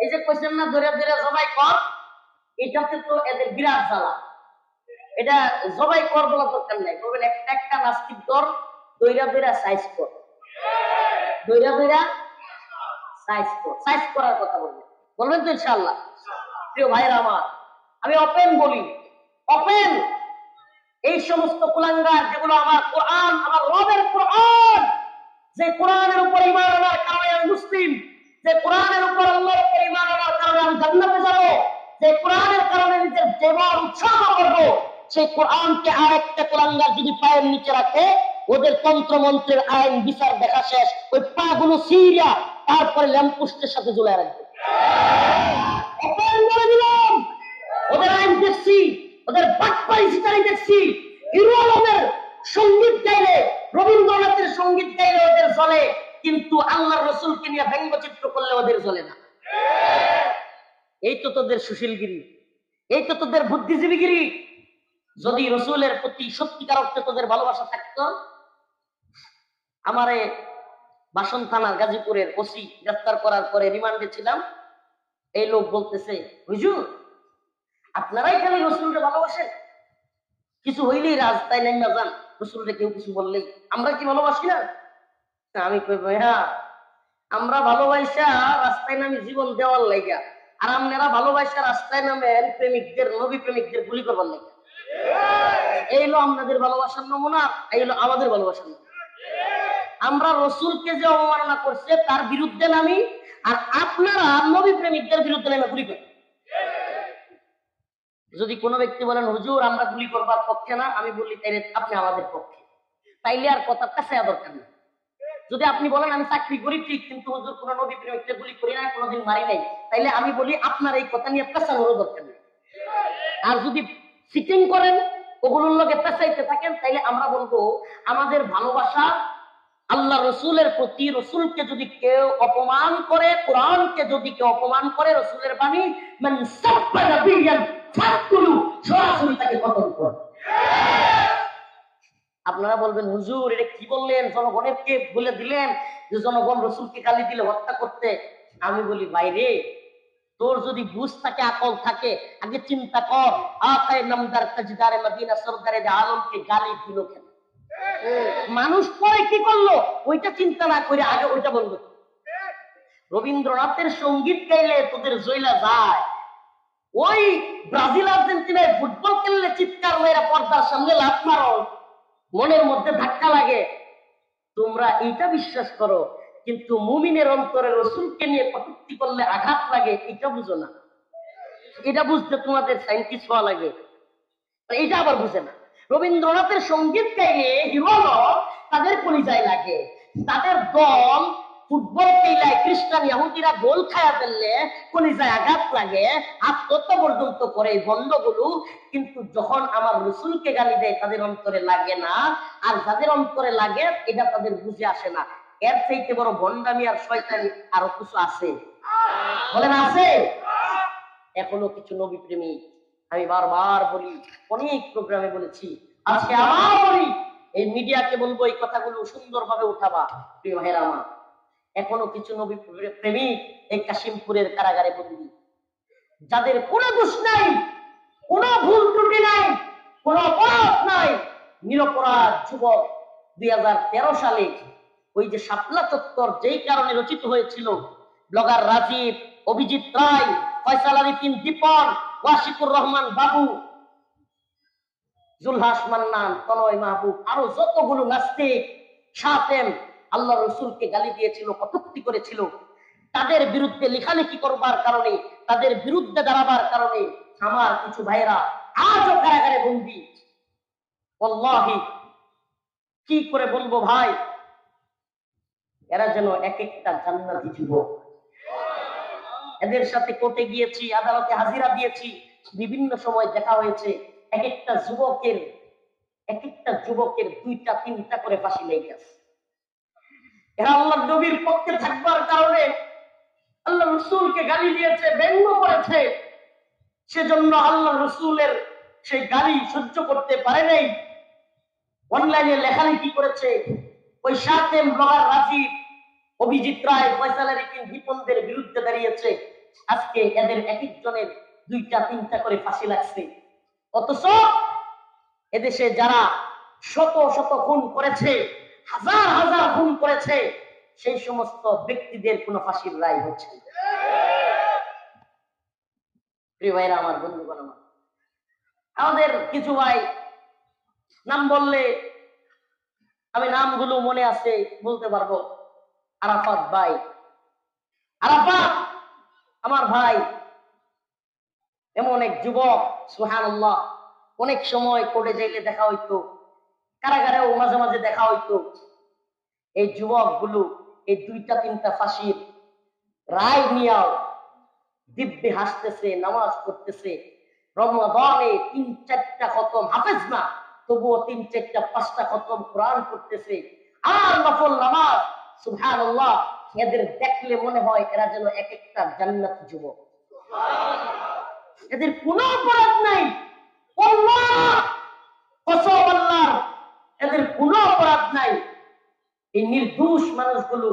এই যে কোয়েশ্চেন না ধরে ধরে জবাই কর এটাতে তো এদের বিরাট জ্বালা। এটা কর বলা দরকার নাই। বলবেন, একটা একটা নাস্তিক দর দইরা দইরা সাইজ কর। দইরা দইরা সাইজ কর। সাইজ করার কথা বলবেন। বলবেন তো প্রিয় আমার, আমি ওপেন বলি। ওপেন এই সমস্ত কুলাঙ্গার যেগুলো আমার কোরআন, আমার রবের কোরআন যে কোরআনের উপর ইমান আনার কারণে আমি মুসলিম, যে কোরআনের উপর আল্লাহর উপর ইমান আনার কারণে আমি জান্নাতে যাব, যে কোরআনের কারণে নিজের জীবন উৎসর্গ করব, সেই কোরআনকে আর একটা যদি পায়ের নিচে রাখে, ওদের তন্ত্র মন্ত্রের আইন, বিচার দেখা শেষ, ওই পা গুলো সিরিয়া, তারপরে ল্যাম্পোস্টের সাথে ঝুলে রাখবে। ওদের আইন দেখছি, ওদের বাটপাই সিটারি দেখছি হিরো সংগীত গাইলে, রবীন্দ্রনাথের সংগীত গাইলে ওদের চলে কিন্তু আল্লাহ রসুলকে নিয়ে ব্যঙ্গচিত্র করলে ওদের চলে না। এই তো তোদের সুশীলগিরি, এই তো তোদের বুদ্ধিজীবীগিরি। যদি রসুলের প্রতি সত্যিকার অর্থে তোদের ভালোবাসা থাকতো, আমারে বাসন থানার গাজীপুরের ওসি গ্রেফতার করার পরে রিমান্ডে ছিলাম। এই লোক বলতেছে, হুজুর, আপনারাই খালি রসুলকে ভালোবাসেন? কিছু হইলেই রাস্তায় নেমে যান। রসুলকে কেউ কিছু বললেই, আমরা কি ভালোবাসি না? আমি কই হ্যাঁ আমরা ভালোবাসা রাস্তায় নামে জীবন দেওয়ার লাইগা, আর আপনারা ভালোবাসা রাস্তায় নামেন প্রেমিকদের, নবী প্রেমিকদের গুলি করবার লাইগা। এই হলো আপনাদের ভালোবাসার নমুনা, এই হলো আমাদের ভালোবাসার নমুনা। আমরা রসুলকে যে অবমাননা করছে, তার বিরুদ্ধে নামি, আর আপনারা নবী প্রেমিকদের বিরুদ্ধে নামে গুলি করেন যদি কোনো ব্যক্তি বলেন, হুজুর, আমরা গুলি করবার পক্ষে না, আমি বলি, তাইলে আপনি আমাদের পক্ষে। তাইলে আর কথা পেশায়া দরকার নেই। যদি আপনি বলেন, আমি চাকরি করি ঠিক, কিন্তু হুজুর, কোন নবী প্রেমিককে গুলি করি না কোনোদিন মারি নাই, তাইলে আমি বলি, আপনার এই কথা নিয়ে পেশানোরও দরকার নেই। আর যদি সিটিং করেন, ওগুলোর লগে পেশাইতে থাকেন, তাইলে আমরা বলব, আমাদের ভালোবাসা আল্লাহ রসুলের প্রতি, রসুলকে যদি কেউ অপমান করে, কোরআনকে যদি কেউ অপমান করে, রসুলের বাণী মানে আপনারা বলবেন, হুজুর, এটা কি বললেন? জনগণের কে বলে দিলেন যে জনগণ রসুলকে গালি দিলে হত্যা করতে। আমি বলি, বাইরে, তোর যদি বুঝ থাকে, আকল থাকে, আগে চিন্তা কর আকায় নামদার তাজদারে মদিনা সরদারে আলমকে গালি দিল কেন? মানুষ পরে কি করল? ওইটা চিন্তা না করে আগে ওইটা বন্ধ রবীন্দ্রনাথের সংগীত গাইলে তোদের জয়লা যায়। ওই ব্রাজিল আর্জেন্টিনায় ফুটবল খেললে চিৎকার মেয়েরা পর্দার সামনে লাভ মারো। মনের মধ্যে ধাক্কা লাগে। তোমরা এইটা বিশ্বাস করো, কিন্তু মুমিনের অন্তরে রসুলকে নিয়ে কটুক্তি করলে আঘাত লাগে এটা বুঝো না। এটা বুঝতে তোমাদের সাইন্টিস্ট হওয়া লাগে। এটা আবার বুঝে না। রবীন্দ্রনাথের সংগীত গাইলে হিরো তাদের পরিচয় লাগে। তাদের দল ফুটবল খেলায় খ্রিস্টান ইহুদিরা গোল খায়া ফেললে কলিজায় আঘাত লাগে। আত্মহত্যা পর্যন্ত করে এই বন্ধগুলো কিন্তু যখন আমার রসুলকে গালি দেয়, তাদের অন্তরে লাগে না। আর যাদের অন্তরে লাগে, এটা তাদের বুঝে আসে না। এর চাইতে বড় ভণ্ডামি আর শয়তানি আরও কিছু আছে। বলেন, আছে? এখনও কিছু নবী প্রেমিক আমি বারবার বলি, অনেক প্রোগ্রামে বলেছি, আজকে আবার বলি, এই মিডিয়াকে বলব এই কথাগুলো সুন্দরভাবে উঠাবা, প্রিয় ভাইরা আমার। এখনও কিছু নবী প্রেমিক এই কাশিমপুরের কারাগারে বন্দি। যাদের কোনো দোষ নাই, কোনো ভুল ত্রুটি নাই, কোনো অপরাধ নাই, নিরপরাধ যুবক দুই সালে ওই যে শাপলা চত্বর যেই কারণে রচিত হয়েছিল, ব্লগার রাজীব, অভিজিৎ রায়, ফয়সাল আলী তিন দীপন, ওয়াশিকুর রহমান বাবু, জুলহাস মান্নান, তনয় মাহবুব, আরও যতগুলো নাস্তিক সাতেম আল্লাহ রসুলকে গালি দিয়েছিল, কটুক্তি করেছিল। তাদের বিরুদ্ধে লেখালেখি করবার কারণে, তাদের বিরুদ্ধে দাঁড়াবার কারণে আমার কিছু ভাইয়েরা আজও কারাগারে বন্দি। কি করে বলব ভাই? এরা যেন এক একটা জান্নাতি যুবক। এদের সাথে কোর্টে গিয়েছি, আদালতে হাজিরা দিয়েছি, বিভিন্ন সময় দেখা হয়েছে, এক একটা যুবকের, এক একটা যুবকের দুইটা, তিনটা করে ফাঁসি লেগে আছে এরা আল্লাহ নবীর পক্ষে থাকবার কারণে আল্লাহ রসুলকে গালি দিয়েছে, ব্যঙ্গ করেছে। সেজন্য আল্লাহ রসুলের সেই গালি সহ্য করতে পারে নাই। অনলাইনে লেখালেখি করেছে। ওই সাথে ব্লগার রাজীব, অভিজিৎ রায় ফয়সালার বিপনদের বিরুদ্ধে দাঁড়িয়েছে। আজকে এদের এক একজনের দুইটা, তিনটা করে ফাঁসি লাগছে। অথচ এদেশে যারা শত শত খুন করেছে, হাজার হাজার করেছে সেই সমস্ত ব্যক্তিদের কোনো ফাঁসির রায় হচ্ছে আমার বন্ধুগণ, আমার। আমাদের কিছু ভাই নাম বললে আমি নামগুলো মনে আছে, বলতে পারব। আরাফাত ভাই। আরাফাত, আমার ভাই। এমন এক যুবক সুহান অনেক সময় কোর্টে যাইলে দেখা হইতো, কারাগারেও মাঝে মাঝে দেখা হইতো। এই যুবকগুলো এই দুইটা তিনটা ফাঁসির রায় নিয়াও দিব্যে হাসতেছে, নামাজ পড়তেছে। রমজানে তিন চারটা খতম, হাফেজ না, তবুও তিন চারটা, পাঁচটা খতম কোরআন করতেছে আর নফল নামাজ, সুবহানাল্লাহ, এদের দেখলে মনে হয় এরা যেন এক একটা জান্নাত যুবক। এদের কোনো অপরাধ নাই। আল্লাহ! কসম আল্লাহর, এদের কোনো অপরাধ নাই। এই নির্দোষ মানুষগুলো,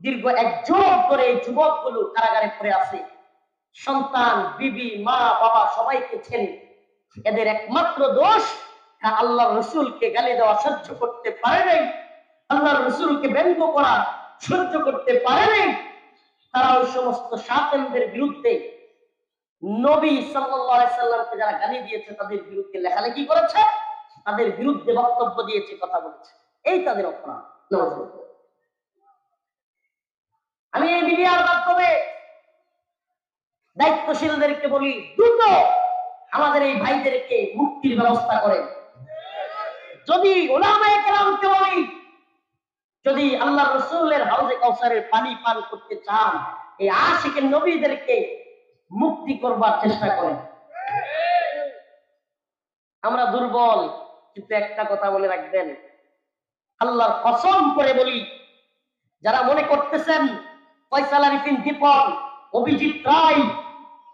দীর্ঘ এক যুগ ধরে এই যুবকগুলো কারাগারে পড়ে আছে। সন্তান, বিবি, মা, বাবা সবাইকে ছেড়ে। এদের একমাত্র দোষ আল্লাহ রসুলকে গালি দেওয়া সহ্য করতে পারে নাই। আল্লাহ রসুলকে ব্যঙ্গ করা সহ্য করতে পারে নাই। তারা ওই সমস্ত সাতেনদের বিরুদ্ধে নবী সাল্লামকে যারা গালি দিয়েছে, তাদের বিরুদ্ধে লেখালেখি করেছে, তাদের বিরুদ্ধে বক্তব্য দিয়েছে, কথা বলেছে। এই তাদের অপরাধ। আমি এই মিডিয়ার মাধ্যমে দায়িত্বশীলদেরকে বলি, দ্রুত আমাদের এই ভাইদেরকে মুক্তির ব্যবস্থা করেন। যদি ওলামায়ে বলি, যদি আল্লাহ রসুলের হাউজে কাউসারের পানি পান করতে চান, এই আশিকের নবীদেরকে মুক্তি করবার চেষ্টা করেন। আমরা দুর্বল, কিন্তু একটা কথা বলে রাখবেন আল্লাহর কসম করে বলি, যারা মনে করতেছেন ফয়সাল আরিফিন দীপন অভিজিৎ রায়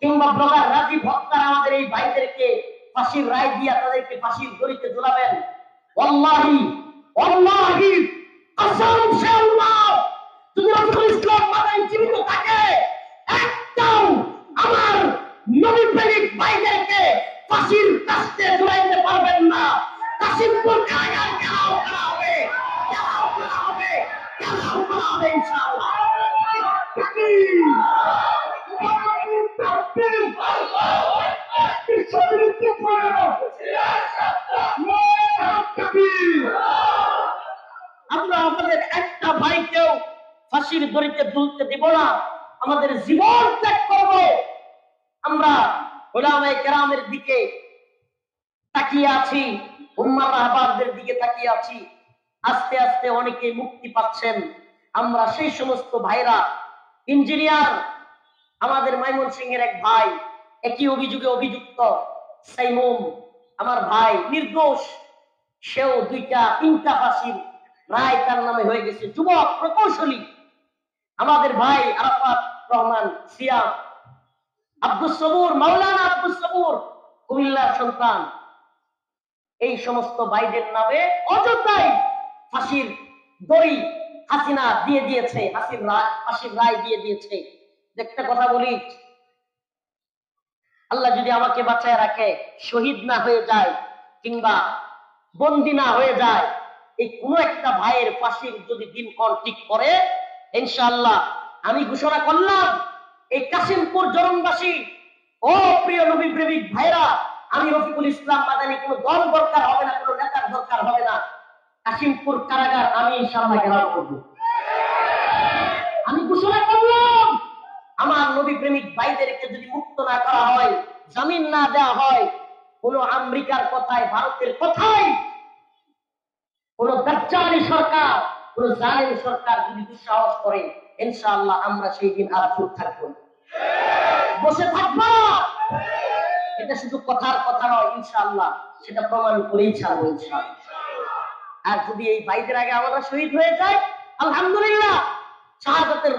কিংবা ব্লগার রাজীব হত্যার আমাদের এই ভাইদেরকে ফাঁসির রায় দিয়া তাদেরকে ফাঁসির দড়িতে ঝুলাবেন অল্লাহি অল্লাহি কসম আমরা আমাদের একটা ভাইকেও ফাঁসির দড়িতে দুলতে দিব না। আমাদের জীবন ত্যাগ করব। আমরা ওলামায়ে কেরামের দিকে তাকিয়ে আছি, উম্মার রাহবারদের দিকে তাকিয়ে আছি। আস্তে আস্তে অনেকে মুক্তি পাচ্ছেন। আমরা সেই সমস্ত ভাইরা ইঞ্জিনিয়ার আমাদের মাইমন সিং এর এক ভাই, একই অভিযোগে অভিযুক্ত সাইমুম, আমার ভাই নির্দোষ, সেও দুইটা তিনটা ফাঁসির রায় তার নামে হয়ে গেছে। যুবক প্রকৌশলী, আমাদের ভাই আরাফাত রহমান সিয়াম আব্দুল সবুর, মাওলানা আব্দুল সবুর, কুমিল্লার সন্তান। এই সমস্ত ভাইদের নামে অযথাই ফাঁসির দড়ি হাসিনা দিয়ে দিয়েছে হাসির রায় ফাঁসির রায় দিয়ে দিয়েছে। একটা কথা বলি, আল্লাহ যদি আমাকে বাঁচায় রাখে, শহীদ না হয়ে যায় কিংবা বন্দি না হয়ে যায়, এই কোন একটা ভাইয়ের ফাঁসির যদি দিনক্ষণ ঠিক করে ইনশাআল্লাহ আমি ঘোষণা করলাম, এই কাশিমপুর জরনবাসী ও প্রিয় নবী প্রেমিক ভাইরা আমি রফিকুল ইসলাম মাদানি কোনো দল দরকার হবে না, কোনো নেতার দরকার হবে না। কাশিমপুর কারাগার আমি ইনশাআল্লাহ ঘেরাও করব আমি ঘোষণা করলাম আমার নবী প্রেমিক ভাইদেরকে যদি মুক্ত না করা হয় জামিন না দেওয়া হয় কোন আমেরিকার কথায় ভারতের কথায় কোন দাজ্জালি সরকার কোন জালিম সরকার যদি দুঃসাহস করে ইনশাআল্লাহ আমরা সেই দিন আর চুপ থাকব। বসে থাকব। এটা শুধু কথার কথা নয় ইনশাআল্লাহ সেটা প্রমাণ করেই ছাড়বো ইনশাআল্লাহ আর যদি এই ভাইদের আগে আমরা শহীদ হয়ে যাই আলহামদুলিল্লাহ, শাহাদাতের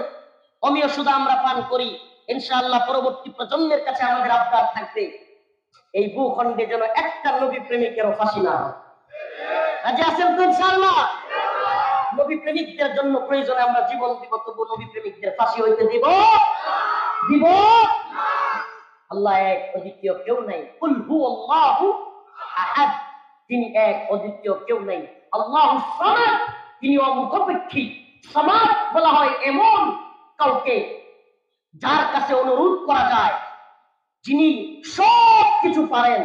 অমীয় সুদা আমরা পান করি। ইনশাআল্লাহ পরবর্তী প্রজন্মের কাছে আমাদের আবদার থাকবে, এই ভূখণ্ডে যেন একটা নবী প্রেমিকেরও ফাঁসি না হয়। রাজি তো ইনশাআল্লাহ? নবী প্রেমিকদের জন্য প্রয়োজনে আমরা জীবন দিব তবু নবী প্রেমিকদের ফাঁসি হইতে দিব। দিব? আল্লাহ এক অদ্বিতীয় কেউ নাই। কুল হু আল্লাহু আহাদ। তিনি এক অদ্বিতীয় কেউ নাই। আল্লাহু সামাদ তিনি অমুখাপেক্ষী সমাজ বলা হয় এমন কাউকে যার কাছে অনুরোধ করা যায়, যিনি সব কিছু পারেন।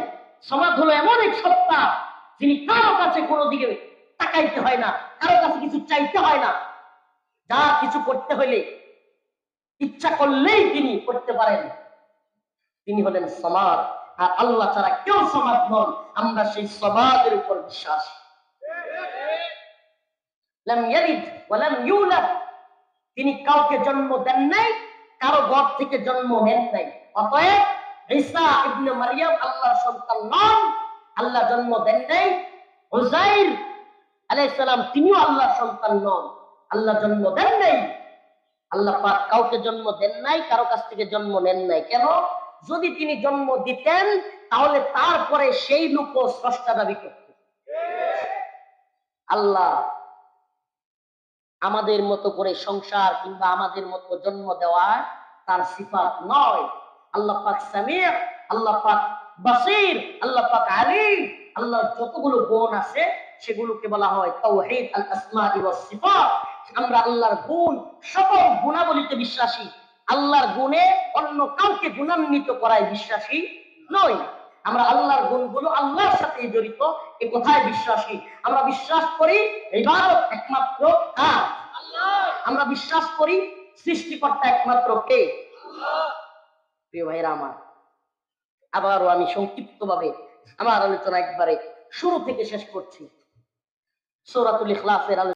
সমাজ হলো এমন এক সত্তা যিনি কারও কাছে কোনো দিকে তাকাইতে হয় না, কারও কাছে কিছু চাইতে হয় না। যা কিছু করতে হলে ইচ্ছা করলেই তিনি করতে পারেন। তিনি হলেন সমাজ আর আল্লাহ ছাড়া কেউ সমাজ নন। আমরা সেই সমাজের উপর বিশ্বাস। তিনি কাউকে জন্ম দেন নাই, কারও ঘর থেকে জন্ম নেন নাই। অতএব ঈসা ইবনে আল্লাহর সন্তান নন, আল্লাহ জন্ম দেন নাই। সালাম তিনিও আল্লাহর সন্তান নন, আল্লাহ জন্ম দেন নাই। আল্লাহ পাক কাউকে জন্ম দেন নাই, কারও কাছ থেকে জন্ম নেন নাই। কেন? যদি তিনি জন্ম দিতেন, তাহলে তারপরে সেই লোকও স্রষ্টা দাবি করত। আল্লাহ আমাদের মতো করে সংসার কিংবা আমাদের মতো জন্ম দেওয়া তার সিফাত নয়। আল্লাহ পাক সামির, আল্লাহ পাক বাসির, আল্লাহ পাক আলিম, আল্লাহর যতগুলো গুণ আছে সেগুলোকে বলা হয় তাওহীদ আল আসমা ওয়াস সিফাত। আমরা আল্লাহর গুণ, সকল গুণাবলীতে বিশ্বাসী। আল্লাহর গুণে অন্য কাউকে গুণান্বিত করায় বিশ্বাসী নই। আমরা আল্লাহর গুণগুলো আল্লাহর সাথে জড়িত এ কথায় বিশ্বাসী। আমরা বিশ্বাস করি ইবাদত একমাত্র কার? আমরা বিশ্বাস করি সৃষ্টিকর্তা একমাত্র কে? প্রিয় ভাইরা আমার আবারও আমি সংক্ষিপ্ত ভাবে আমার আলোচনা একবারে শুরু থেকে শেষ করছি। সৌরাতুল ইখলাসের আলোচনা